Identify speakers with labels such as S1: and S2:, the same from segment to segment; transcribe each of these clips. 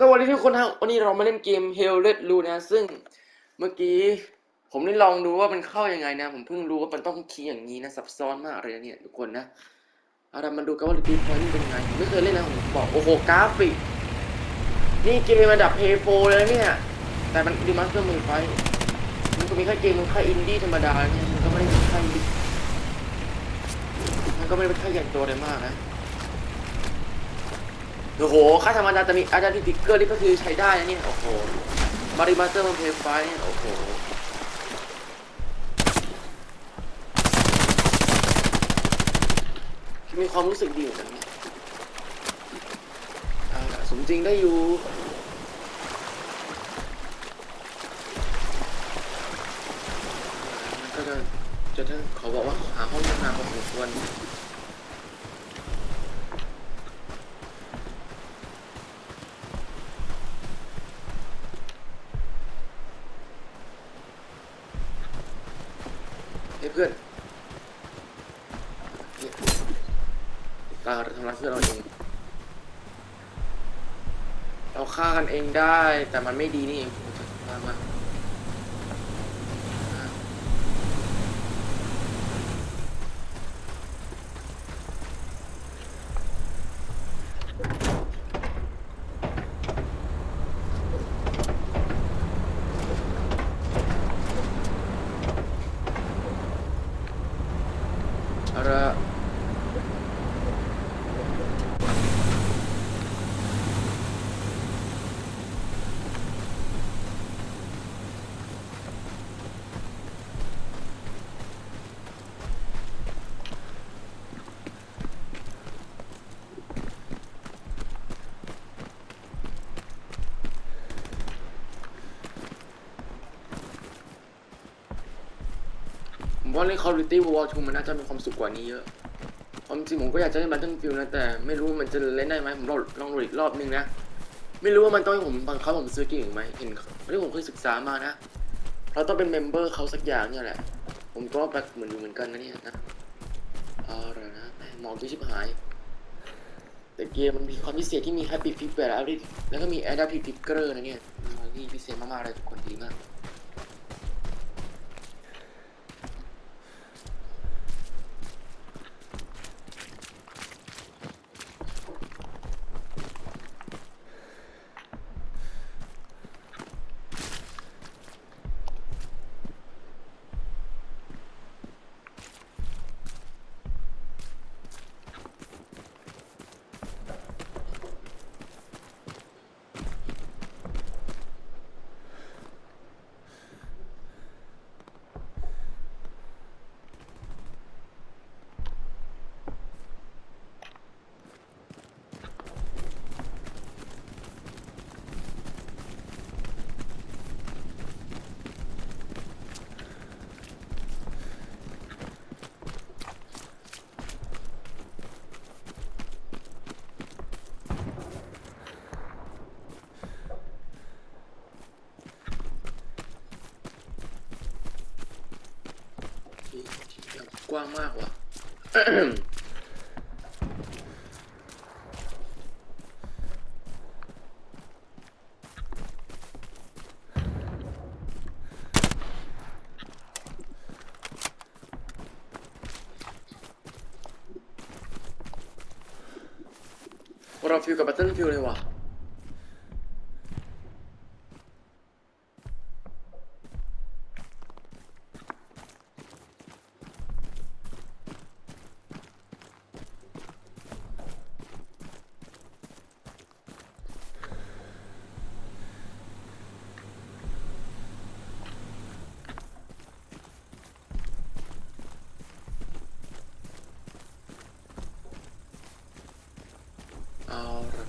S1: สวัสดีทุกคนครับวันนี้เรามาเล่นเกม Hell Let Loose นะ ซึ่งเมื่อกี้ผมได้ลองดูว่ามันเข้ายังไงนะ ผมเพิ่งรู้ว่ามันต้องคีย์อย่างนี้นะซับซ้อนมากเลยนะเนี่ยทุกคนนะเอาเรามาดูกันว่ารีพอยนี่เป็นยังไงผมไม่เคยเล่นนะผมบอกโอ้โหกราฟิก นี่เกมระดับ Play 4เลยเนี่ย แต่มันดูมันเพื่อมือไฟมันก็มีแค่เกมมันแค่อินดี้ธรรมดาเนี่ยมันก็ไม่ได้เป็นแค่บิ๊กมันก็ไม่ได้เป็นแค่ใหญ่โตอะไรมากนะ โอ้โหค่าธรรมดาจะมีอาจารย์ที่ติ๊กเกอร์นี่ก็คือใช้ได้นะเนี่ย โอ้โห มาริมาสเตอร์มันเพย์ไฟเนี่ยโอ้โห มีความรู้สึกดีเหมือนกันเนี่ยเอาล่ะสมจริงได้อยู่ มันก็จะจะถ้าเขาบอกว่าหาห้องน้ำพอสมควร เฮ้ยเพื่อนเนี่ยเราทำร้ายเพื่อนเราเอง เราฆ่ากันเองได้ แต่มันไม่ดีนี่เองมามา ว่าเล่น Call of Duty World War II มันน่าจะมีความสุขกว่านี้เยอะความจริงผมก็อยากจะเล่น Battlefield นะแต่ไม่รู้มันจะเล่นได้ไหมผมลองลองดูอีกรอบนึงนะ ไม่รู้ว่ามันต้องให้ผมบังคับผมซื้อเกมอีกไหมเห็นที่ผมเคยศึกษามานะ เราต้องเป็นเมมเบอร์เขาสักอย่างเนี่ยแหละ ผมก็แบบเหมือนอยู่เหมือนกันนะเนี่ยนะเอาละนะมองที่ชิบหาย แต่เกมมันมีความพิเศษที่มี Happy Flip แล้วแล้วก็มี Adaptive Trigger นะเนี่ยอืมนี่พิเศษมากๆเลยทุกคนดีมาก ว้างมากว่ะเราฟิลกับ Battlefield เลยว่ะ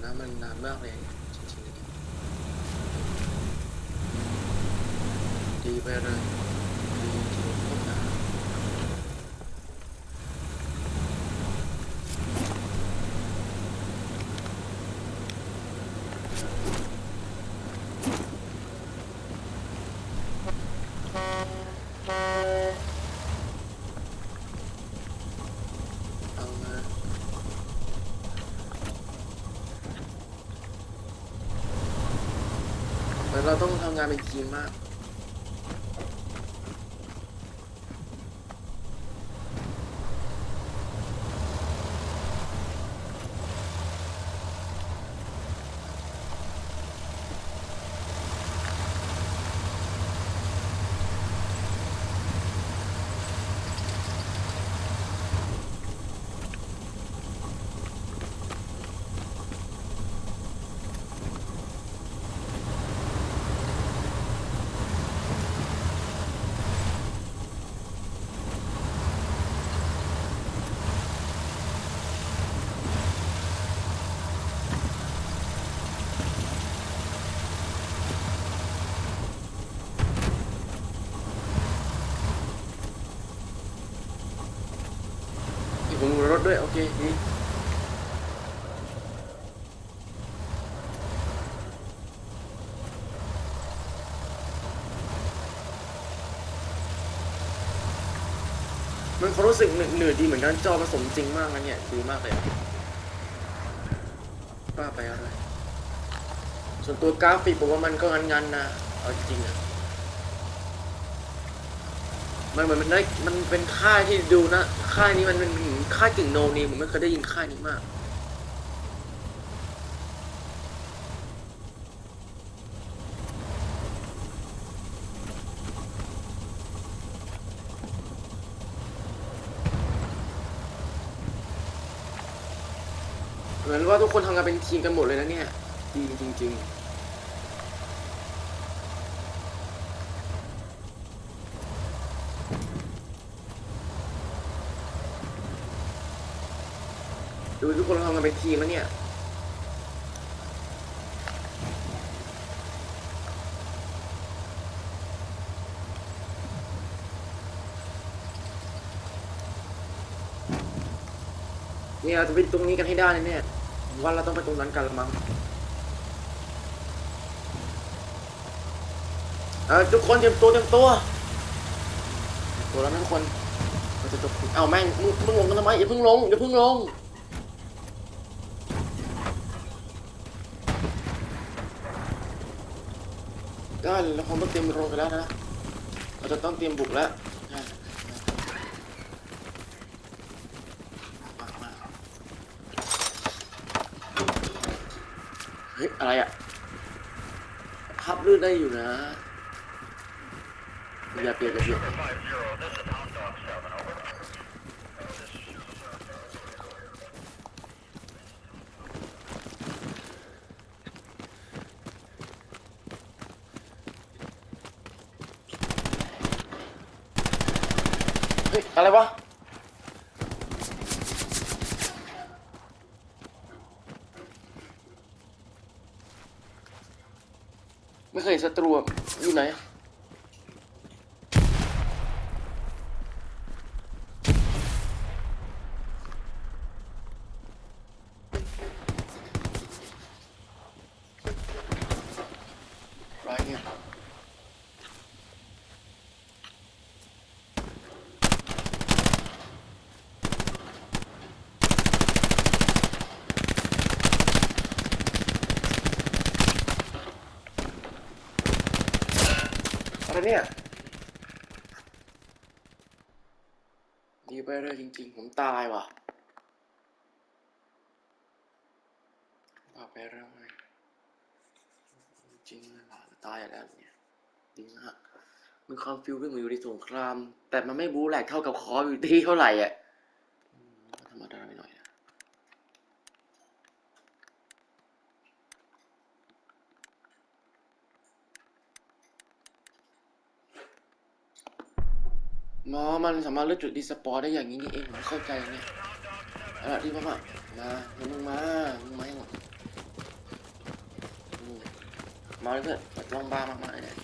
S1: นะมันนานมากเลยจริงๆดีไปเลยดีจริงๆพวกนะเอามา เแต่ เราต้องทำงานเป็นทีมมาก ถด้วย โอเคดีมันความรู้สึกหนืดหนืดดีเหมือนกันจอผสมจริงมากนะเนี่ยดีมากเลยป้าไปอะไรส่วนตัวกราฟิกผมว่ามันก็งันๆนะเอาจริงๆอะ มันเหมือนมันได้มันเป็นค่ายที่ดูนะ ค่ายนี้มันเป็นค่ายกึ่งโนนีผมไม่เคยได้ยินค่ายนี้มาก เหมือนว่าทุกคนทำงานเป็นทีมกันหมดเลยนะเนี่ย ดีจริง ๆ ดูทุกคนทำงานเป็นทีมแล้วเนี่ยเนี่ยเราจะไปตรงนี้กันให้ได้เนี่ยผมว่าเราต้องไปตรงนั้นกันละมั้งเออทุกคนเตรียมตัวเตรียมตัวตัวแล้วนะทุกคนเราจะจบเอาแม่งมึงมึงลงกันทำไมอย่าเพิ่งลงอย่าเพิ่งลง ได้แล้วคงต้องเตรียมลงกันแล้วนะ เราจะต้องเตรียมบุกแล้วเฮ้ยอะไรอะพับลื่นได้อยู่นะอย่าเปลี่ยนอย่าเปลี่ยน อะไรวะ ไม่เคยเห็นศัตรูอะอยู่ไหนเนี่ยอะไรเนี่ย ดีไปเลย จริง ๆ ผมตายว่ะต่อไปแล้วไรจริงหลยว่ะตายแล้วเนี่ยจริงฮะมีความฟิลลิ่งเหมือนอยู่ในสงคราม แต่มันไม่บู๊แหลกเท่ากับคออยู่ที่เท่าไหร่อะอืมธรรมดาไปหน่อยนะ หมอมันสามารถเลือกจุดดีสปอร์ได้อย่างนี้นี่เองผมเข้าใจเนี่ยเอาล่ะที่พ่อมามามึงมามึงมาให้หมดอืมาเลยเพื่อนลองบ้ามากๆเลยเนี่ย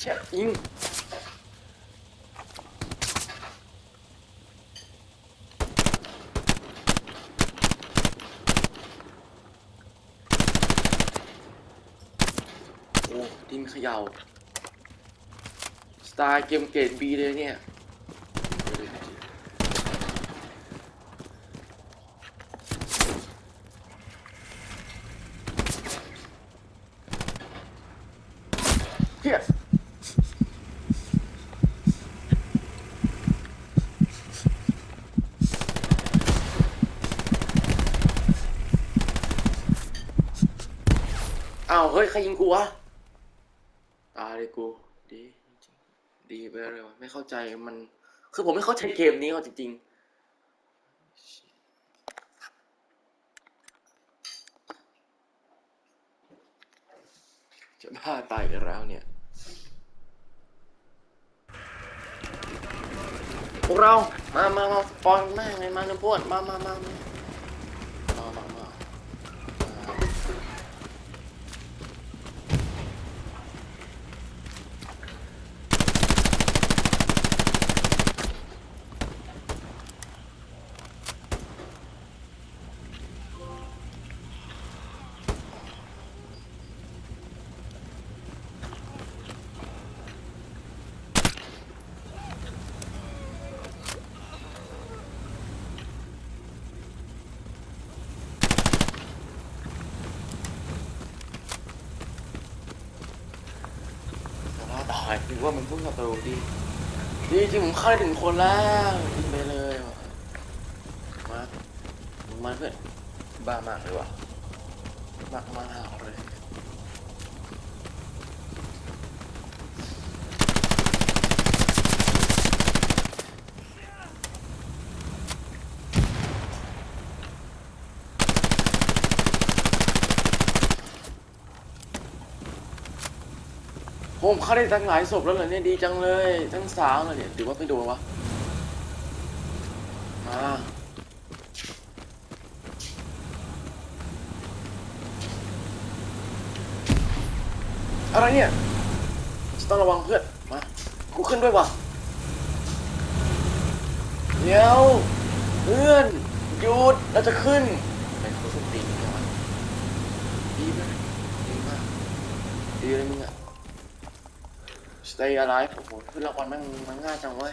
S1: เช็คยิง ยิงเขย่าสไตล์เกมเกตบีเลยเนี่ยเฮียอ้าวเฮ้ย ใครยิงกูวะ ตาเลยกูดีจริงดีไปเลยวะไม่เข้าใจมัน คือผมไม่เข้าใจเกมนี้เอาจริงๆจะบ้าตายกันแล้วเนี่ยพวกเรา มามามาปอนแม่งไงมาเนื้อพวดมามามามามามามาแต่ว่าตาย หรือว่ามันเพิ่งศัตรูดีดีจริงผมฆ่าได้ถึงคนแล้วยิงไปเลยมามึงมาเพื่อนบ้ามากเลยว่ะมากมากเลย ผมฆ่าได้ตั้งหลายศพแล้วเหรอเนี่ยดีจังเลย ทั้งสามเลยเนี่ยหรือว่าไม่โดนวะมาอะไรเนี่ยจะต้องระวังเพื่อนมากูขึ้นด้วยวะเดี๋ยวเพื่อนหยุดเราจะขึ้นเป็นคนสุดตีนเนี่ยวะดีไหมดีมากดีเลยมึงอะ Stay alive โอ้โหขึ้นรางวัลมันมันง่ายจังเว้ย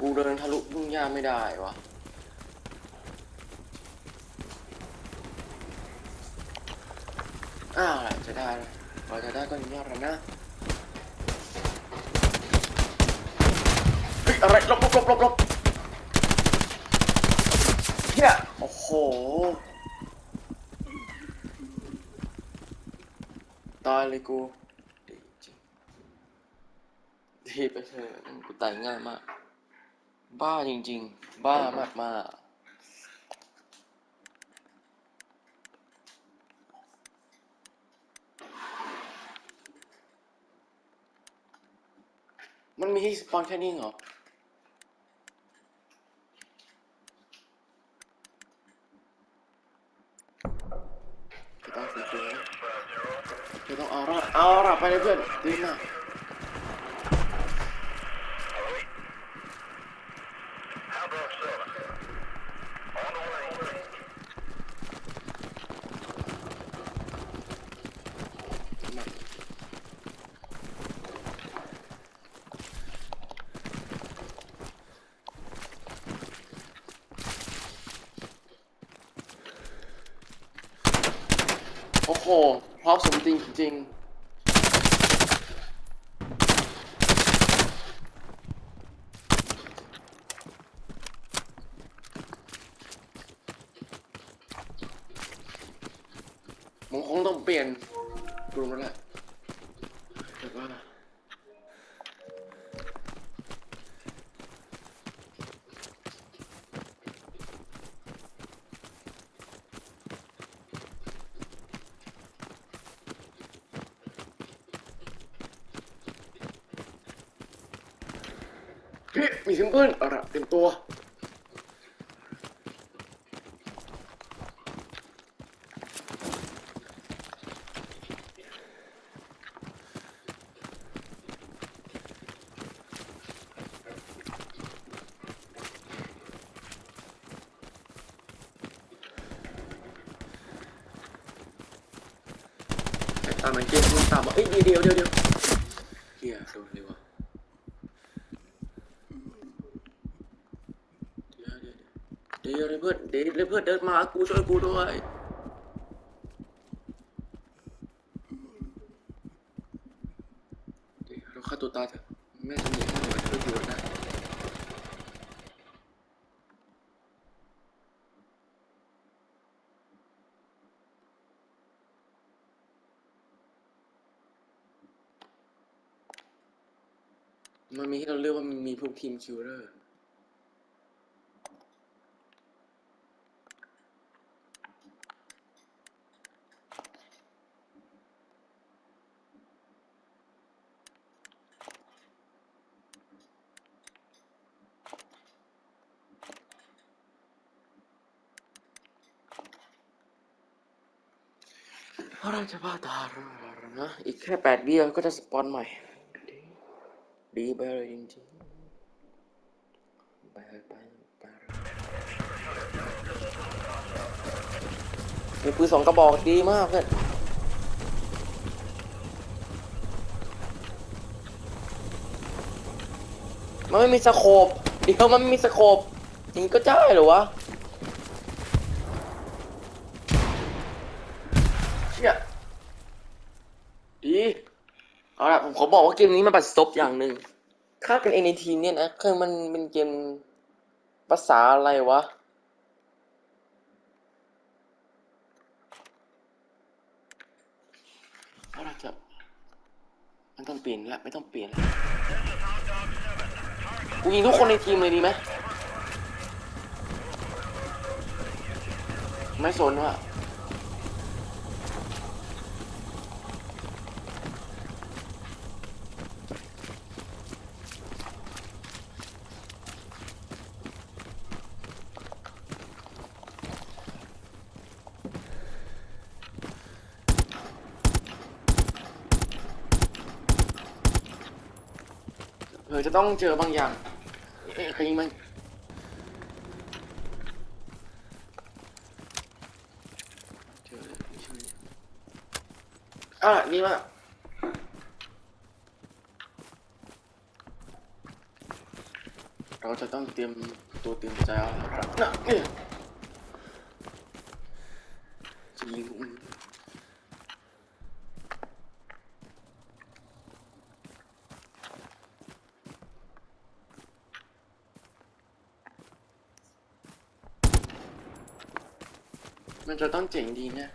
S1: กูเดินทะลุยุ่งยากไม่ได้วะอ้าวจะได้เลยพอจะได้ก็ยุ่งยากแล้วนะเฮ้ยอะไรลบลบลบลบลบเฮีย ตายเลยกูดีจริงดีไปเถอะกูตายง่ายมาก บ้าจริง ๆ บ้ามากมากมันมีที่สปอนแค่นี้เหรอ จะต้องสีเขียว จะต้องเอารอดเอารอดไปเลยเพื่อนดีมาก โอ้โห พร้อมสมจริงจริง ผมคงต้อง เปลี่ยนกลุ่มแล้วแหละแต่ว่าพี่มีเสียงปืนเอาละเต็มตัว มันเกมคุณตามมาเอ้ยเดี๋ยวเดี๋ยวเดี๋ยวเฮียโดนเลยวะเดี๋ยวเดี๋ยวเดี๋ยวเดี๋ยวเพื่อนเดี๋ยวเดี๋ยวเพื่อนเดินมากูช่วยกูด้วยเดี๋ยวเราฆ่าตัวตายเถอะแม่ทำอย่างนี้ให้หน่อยช่วยกูได้ มันมีให้เราเลือกว่ามันมีพวกทีมคิวเลอร์เพราะราจะพาตารนะอีกแค่แปดวิเราก็จะสปอนใหม่ ดีไปเลยจริงๆไปไปไปมีปืนสองกระบอกดีมากเลยมันไม่มีสโคปเดี๋ยวมันไม่มีสโคปยิงก็ได้เหรอวะเชี่ยดี เอาละผมขอบอกว่าเกมนี้มันบัดซบอย่างหนึ่งคาดกันเองในทีมเนี่ยนะคือมันเป็นเกมภาษาอะไรวะ เอาละจะมันต้องเปลี่ยนละไม่ต้องเปลี่ยนละกูยิงทุกคนในทีมเลยดีไหมไม่สนว่า ออจะต้องเจอบางอย่างเอ๊ะใครยิงมันเจอแล้วไม่ใช่อะนี่มาเราจะต้องเตรียมตัวเตรียมใจเอาละครับนะเนี่ยจะยิงพวกมึง มันจะต้องเจ๋งดีนะ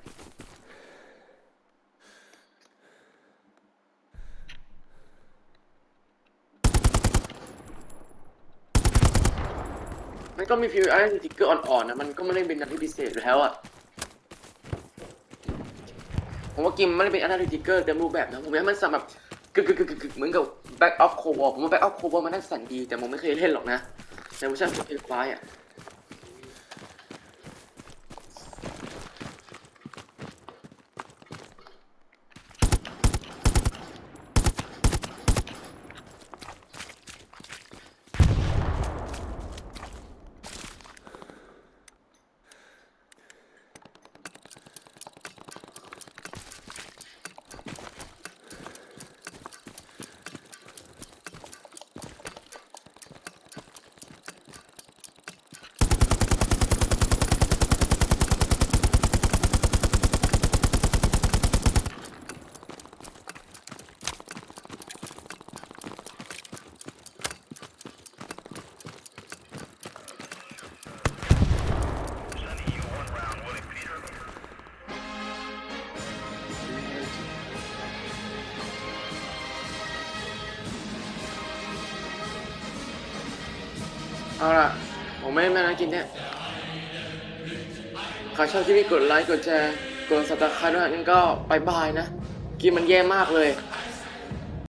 S1: มันก็มีฟิวอะไรสติกเกอร์อ่อนๆนะมันก็ไม่ได้เป็นอะไรที่พิเศษอยู่แล้วอะผมว่ากิมมันไม่ได้เป็นอะไรสติกเกอร์เต็มรูปแบบนะผมอยากให้มันสำแบบกึกกึกกึกกึกเหมือนกับ Back of Cold War ผมว่า Back of Cold War มันน่าสั่นดีแต่ผมไม่เคยเล่นหรอกนะในเวอร์ชันเพลย์ควายอะ มไม่ไม่นะกินเนี่ยใครชอบที่นี่กดไลค์กดแชร์กดสับตะไคร้ด้วยงั้นก็บายบายนะ กินมันแย่มากเลย